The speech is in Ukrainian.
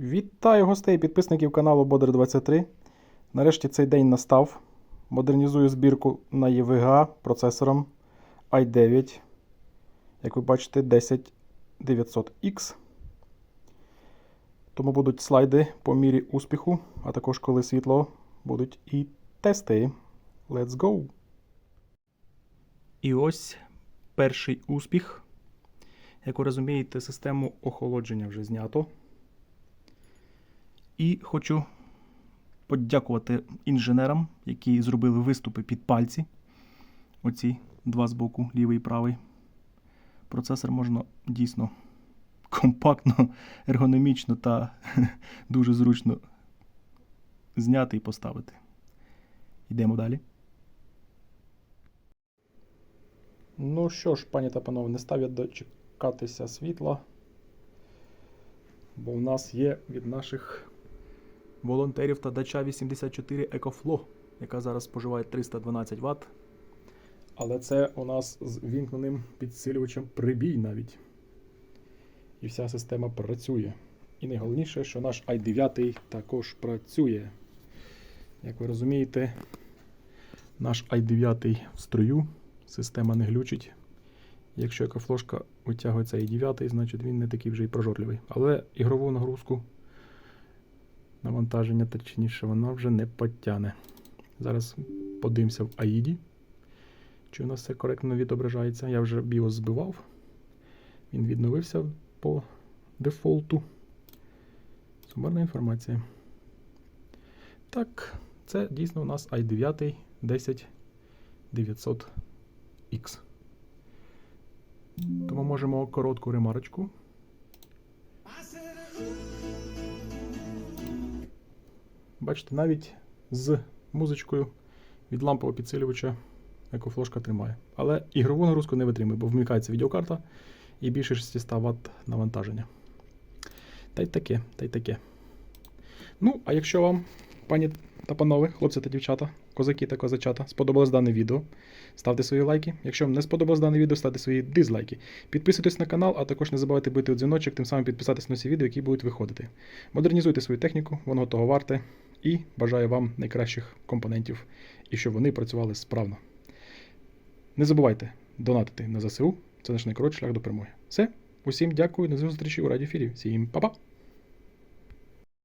Вітаю гостей підписників каналу Бодр 23. Нарешті цей день настав. Модернізую збірку на EVGA процесором i9. Як ви бачите, 10900X. Тому будуть слайди по мірі успіху, а також коли світло будуть і тести. Let's go! І ось перший успіх. Як ви розумієте, систему охолодження вже знято. І хочу подякувати інженерам, які зробили виступи під пальці. Оці два з боку, лівий і правий. Процесор можна дійсно компактно, ергономічно та дуже зручно зняти і поставити. Йдемо далі. Ну що ж, пані та панове, не став я дочекатися світла, бо в нас є від наших волонтерів та дача 84 EcoFlow, яка зараз споживає 312 Вт. Але це у нас з вімкненим підсилювачем прибій навіть. І вся система працює. І найголовніше, що наш i9 також працює. Як ви розумієте, наш i9 в строю, система не глючить. Якщо яка флошка витягується i9, значить він не такий вже і прожорливий. Але ігрову нагрузку навантаження, точніше, вона вже не потягне. Зараз подивимося в AID, чи у нас все коректно відображається. Я вже BIOS збивав. Він відновився по дефолту. Сумарна інформація. Так, це дійсно у нас i9 10900X. Тому можемо коротку ремарочку. Бачите, навіть з музичкою від лампового підсилювача екофлошка тримає. Але ігрову нагрузку не витримує, бо вмикається відеокарта і більше 600 Вт навантаження. Та й таке, та й таке. Ну, а якщо вам, пані та панове, хлопці та дівчата, козаки та козачата, сподобалось дане відео, ставте свої лайки. Якщо вам не сподобалось дане відео, ставте свої дизлайки. Підписуйтесь на канал, а також не забувайте бити у дзвіночок, тим самим підписатись на всі відео, які будуть виходити. Модернізуйте свою техніку, воно того варте. І бажаю вам найкращих компонентів і щоб вони працювали справно. Не забувайте донатити на ЗСУ. Це наш найкоротший шлях до перемоги. Все, усім дякую, до зустрічі у радіофірі. Всім па-па!